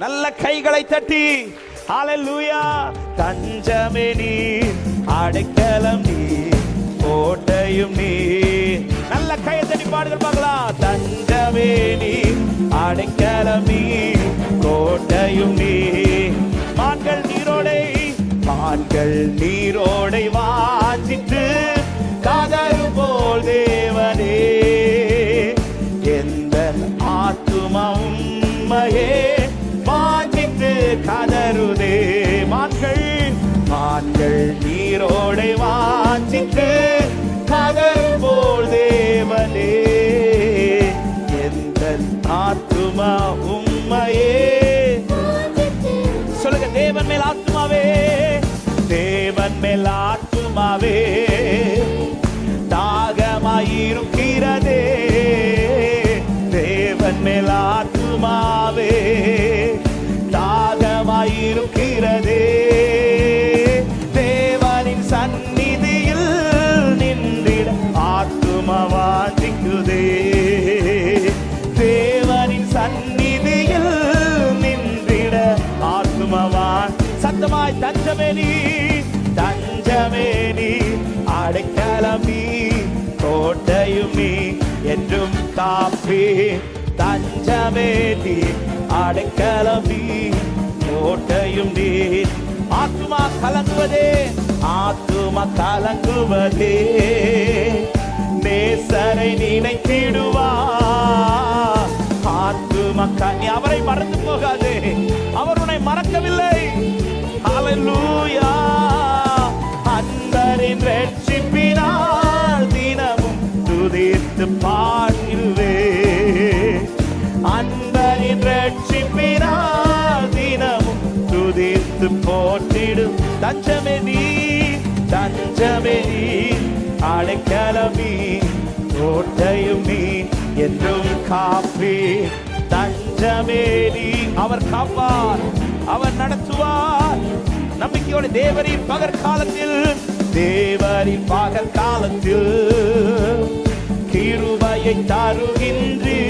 நல்ல கைகளை தட்டி. ஹalleluya தஞ்சமே நீ அடைக்கலம் நீ கோட்டையும் நீ. நல்ல கையை தட்டி பாடுகள் பார்க்கலாம் தஞ்சமே நீ அடைக்கலம் நீ கோட்டையும் நீ. மான்கள் நீரோடை மான்கள் நீரோடை மேல் ஆத்துமாவே தேவன் மேல் ஆத்துமாவே தாகமாயிருக்கிறது காப்பி தஞ்சமே நீ அடைக்கலம் நீ கோட்டையும் நீ. ஆத்துமா கலங்குவதே ஆத்துமா கலங்குவதே. நேசரை நினைத்திடுவா. ஆத்துமா கண்ணி அவரை மறந்து போகாதே. அவர் உன்னை மறக்கவில்லை. போற்றிடும். தஞ்சமே நீ தஞ்சமே நீ. அடைக்கலமீ கோட்டையும் நீ என்றும் காப்பி. தஞ்சமே நீ. அவர் காப்பார் அவர் நடத்துவார். நம்பிக்கையோட தேவரின் பகற்காலத்தில் தேவரின் பகற்காலத்தில் கிருபையை தருகின்றீ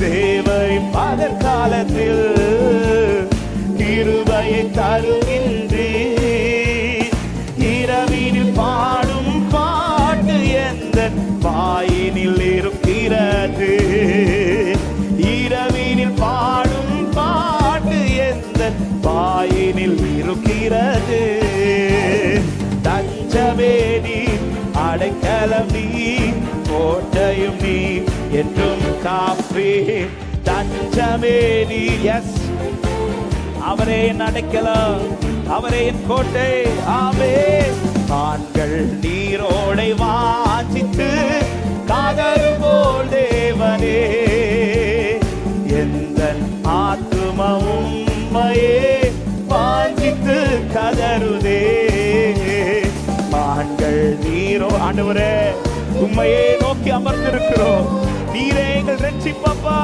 தேவரின் பகற்காலத்தில் கிருபையை தருகின்றீ. இரவினில் பாடும் பாட்டு எந்த வாயினில் இருக்கிறது? இரவினில் பாடும் பாட்டு எந்த வாயினில் இருக்கிறது? தஞ்சமே நீ கோட்டையும் நீ என்றும் காப்பே தஞ்சமே நீ எஸ் அவரே என் அடைக்கலாம் அவரே என் கோட்டை. ஆவே ஆண்கள் நீரோடை வாசித்து காதல் போல் தேவனே. எந்த ஆத்துமவும் மயே வாஞ்சித்து கதருதே ஆண்கள் நீரோ ஆண்டவரே உண்மையே நோக்கி அமர்ந்திருக்கிறோம். நீரே எங்கள் ரட்சிப்பப்பா.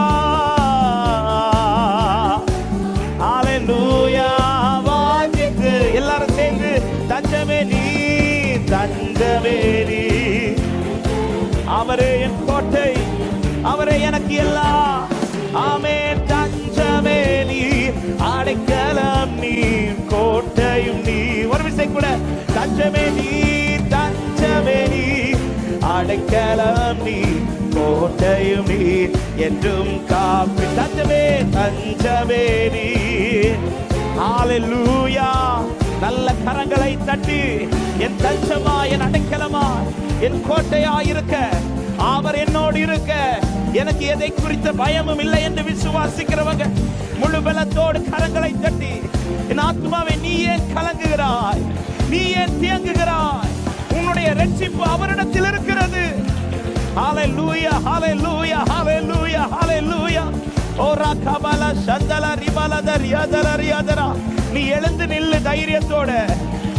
அவரே என் கோட்டை அவரே எனக்கு எல்லா. ஆமே தஞ்சமே நீ அடைக்கலாம் நீ கோட்டையும் நீ. ஒரு விசை கூட தஞ்சமே நீ தஞ்சமே நீ அடைக்கலாம் நீ கோட்டையும் நீ என்றும் காப்பி. தஞ்சமே தஞ்சமே நீ. Hallelujah. கரங்களை தட்டி என் தஞ்சமா என் அடைக்கலமா என் கோட்டையா இருக்க அவர் என்னோடு இருக்க எனக்கு எதை குறித்த பயமும் இல்லை என்று விசுவாசிக்கிறவங்க முழு பலத்தோடு கரங்களை தட்டி என் ஆத்மாவை நீ ஏன் கலங்குகிறாய் நீ ஏன் தியங்குகிறாய் உன்னுடைய ரட்சிப்பு அவரிடத்தில் இருக்கிறது. ஹalleluya ஹalleluya ஹalleluya ஹalleluya. ஓரா கபல சந்தல ரிபலத ரியதல ரியதரா நீ எழுந்து நில்லு தைரியத்தோட.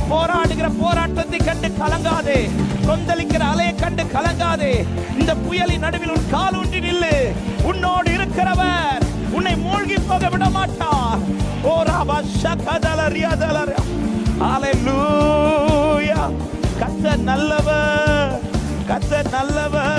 போராடுகிற போராட்டத்தை கண்டு கலங்காதே. கொந்தளிக்கிற அலையை கண்டு கலங்காதே. இந்த புயலின் நடுவில் உன் கால் ஊன்றி நில்லு. உன்னோடு இருக்கிறவர் உன்னை மூழ்கி போக விட மாட்டார் ஓ ராபா ஷகதல ரியதல ஹalleluya கத்த நல்லவர். கத்த நல்லவர்.